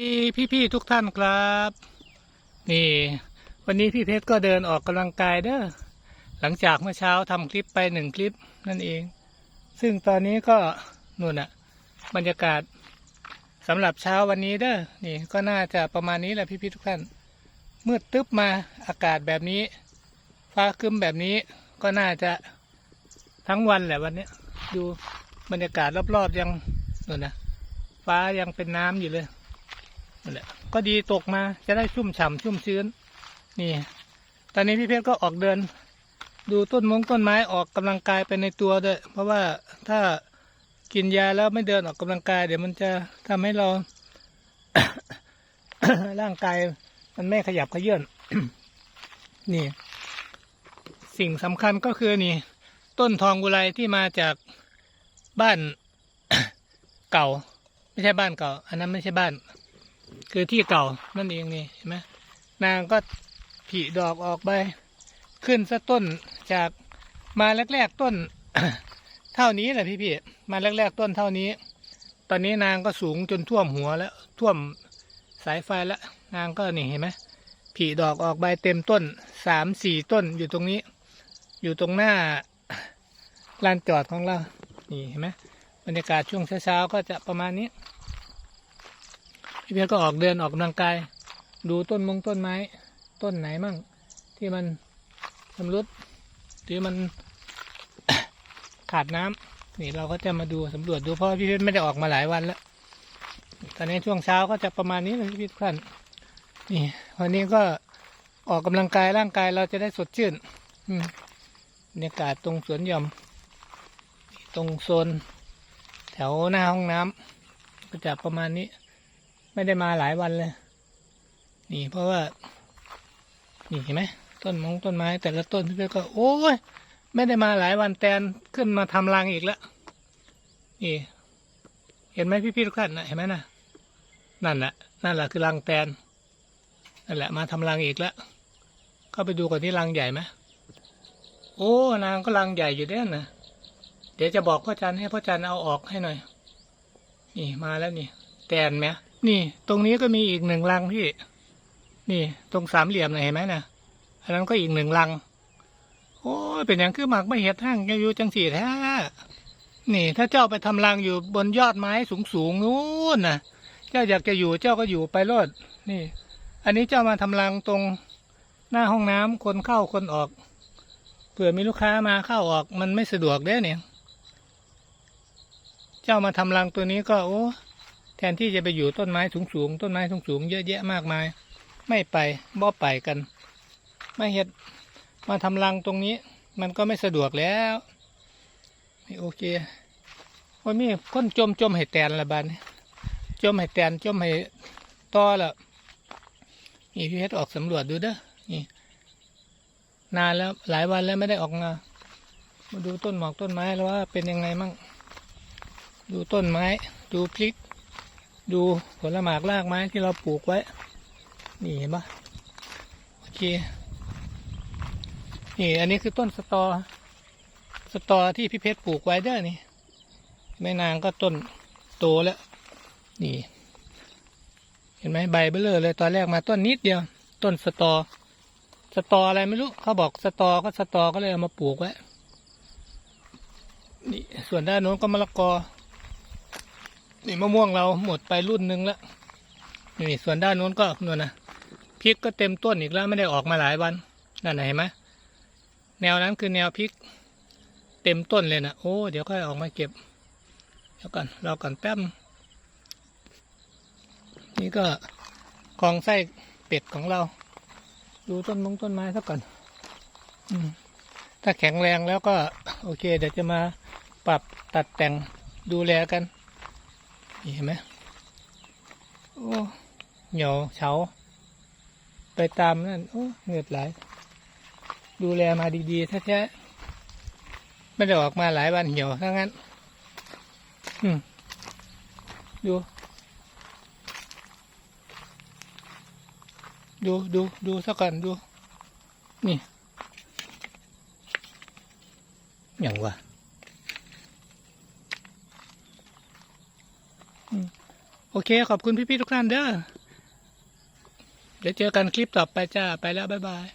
พี่พี่ๆทุกท่านครับ นี่ วันนี้พี่เพชรก็เดินออกกำลังกายเด้อหลังจากเมื่อเช้าทำคลิปไปหนึ่งคลิปนั่นเอง ซึ่งตอนนี้ก็นู่นอะบรรยากาศสำหรับเช้าวันนี้เด้อนี่ก็น่าจะประมาณนี้แหละพี่พี่ทุกท่านมืดตึ๊บมาอากาศแบบนี้ ฟ้าคึ้มแบบนี้ก็น่าจะทั้งวันแหละวันนี้ดูบรรยากาศรอบๆยังนู่นนะฟ้ายังเป็นน้ำอยู่เลย นั่นแหละก็ดีตกมาจะได้ชุ่มฉ่ำชุ่มชื้น นี่ ตอนนี้พี่เพชรก็ออกเดิน ดูต้นมงต้นไม้ออกกำลังกายไปในตัวด้วย เพราะว่าถ้ากินยาแล้วไม่เดินออกกำลังกาย เดี๋ยวมันจะทำให้เราร่างกายมันไม่ขยับขยื่นนี่ สิ่งสำคัญก็คือนี่ ต้นทองกุไรที่มาจากบ้านเก่า ไม่ใช่บ้านเก่า อันนั้นไม่ใช่บ้าน คือที่เก่านั่นเองนี่เห็นไหมนางก็ผลิดอกออกใบขึ้นสักต้นจากมาแรกๆต้น เท่านี้แหละพี่ๆมาแรกๆต้นเท่านี้ ตอนนี้นางก็สูงจนท่วมหัวแล้ว ท่วมสายไฟแล้วนางก็นี่เห็นไหมผลิดอกออกใบเต็มต้นสามสี่ต้นอยู่ตรงนี้ อยู่ตรงหน้าลานจอดของเรานี่เห็นไหมบรรยากาศช่วงเช้าๆก็จะประมาณนี้ พี่เพียรก็ออกเดินออกกำลังกาย ดูต้นมงต้นไม้ ต้นไหนมั่ง ที่มันชำรุดหรือมันขาดน้ำนี่เราก็จะมาดูสำรวจดูเพราะพี่เพชรไม่ได้ออกมาหลายวันแล้ว ตอนนี้ช่วงเช้าก็จะประมาณนี้เลยพี่ทุกท่านนี่วันนี้ก็ออกกำลังกายร่างกายเราจะได้สดชื่นอืบรรยากาศตรงสวนหย่อม ตรงโซน แถวหน้าห้องน้ำก็จะประมาณนี้ ไม่ได้มาหลายวันเลย นี่เพราะว่า นี่เห็นไหมต้นมงต้นไม้ แต่ละต้นพี่เพชรก็ โอ้ยไม่ได้มาหลายวันแตนขึ้นมาทำรังอีกแล้วนี่ เห็นไหมพี่พี่ๆทุกท่านนะเห็นไหมนะนั่นแหละนั่นแหละคือรังแตนนั่นแหละมาทำรังอีกแล้วเข้าไปดูก่อนที่รังใหญ่ไหมโอ้นางก็รังใหญ่อยู่เด้นนะเดี๋ยวจะบอกพ่อจันให้พ่อจันเอาออกให้หน่อย นี่มาแล้วนี่ แตนไหม นี่ ตรงนี้ก็มีอีกหนึ่งรังพี่ นี่ ตรงสามเหลี่ยมนะเห็นไหมนะอันนั้นก็อีกหนึ่งรัง โอ้ยเป็นอย่างคือหมากไม่เห็ดห้างอยู่จังสีแท้นี่ ถ้าเจ้าไปทำรังอยู่บนยอดไม้สูงสูงๆนู้นนะเจ้าอยากจะอยู่เจ้าก็อยู่ไปรอดนี่ อันนี้เจ้ามาทำรังตรงหน้าห้องน้ำคนเข้าคนออกเผื่อมีลูกค้ามาเข้าออกมันไม่สะดวกเด้เนี่ย เจ้ามาทำรังตัวนี้ก็โอ้ แทนที่จะไปอยู่ต้นไม้สูงๆต้นไม้สูงๆเยอะแยะมากมาย ไม่ไปบ่ไปกันไม่เห็ดมาทำรังตรงนี้ มันก็ไม่สะดวกแล้วไม่โอเคว่ามีคนจมจมให้แตนละบานจมให้แตนจมให้ต่อละนี่พี่เพชรออกสำรวจดูเด้อนี่ นานแล้วหลายวันแล้วไม่ได้ออกมามาดูต้นหมอกต้นไม้แล้วว่าเป็นยังไงมั่งดูต้นไม้ ดูพริก ดูผลหมากรากไม้ที่เราปลูกไว้ นี่เห็นปะโอเค นี่อันนี้คือต้นสตอ สตอที่พี่เพชรปลูกไว้เด้อนี่แม่นางก็ต้นโตแล้ว นี่ เห็นไหมใบเบลเลอเลยตอนแรกมาต้นนิดเดียว ต้นสตอ สตออะไรไม่รู้ เขาบอกสตอก็สตอก็เลยเอามาปลูกไว้ นี่ส่วนด้านโน้นก็มะละกอ นี่มะม่วงเราหมดไปรุ่นหนึ่งแล้วนี่ส่วนด้านโน้นก็นู่นนะพริกก็เต็มต้นอีกแล้วไม่ได้ออกมาหลายวันนั่นนะเห็นไหมแนวนั้นคือแนวพริก เต็มต้นเลยนะโอ้เดี๋ยวค่อยออกมาเก็บเดี๋ยวก่อนรอก่อนแป๊บนี่ก็กองไส้เป็ดของเรา ดูต้นมงต้นไม้ซะก่อนอืมถ้าแข็งแรงแล้วก็ โอเค เดี๋ยวจะมาปรับตัดแต่งดูแลกัน นี่เห็นไหมโอ้เหนียวเฉาไปตามนั่นโอ้เหงือดไหลายดูแลมาดีๆแท้ๆไม่ได้ออกมาหลายวันเหี่ยวทั้งนั้น อืมดู ดูดูดูสักก่อนดู นี่อย่างวะ โอเค ขอบคุณพี่ๆทุกท่านเด้อเดี๋ยวเจอกันคลิปต่อไปจ้า ไปแล้ว บ๊ายบาย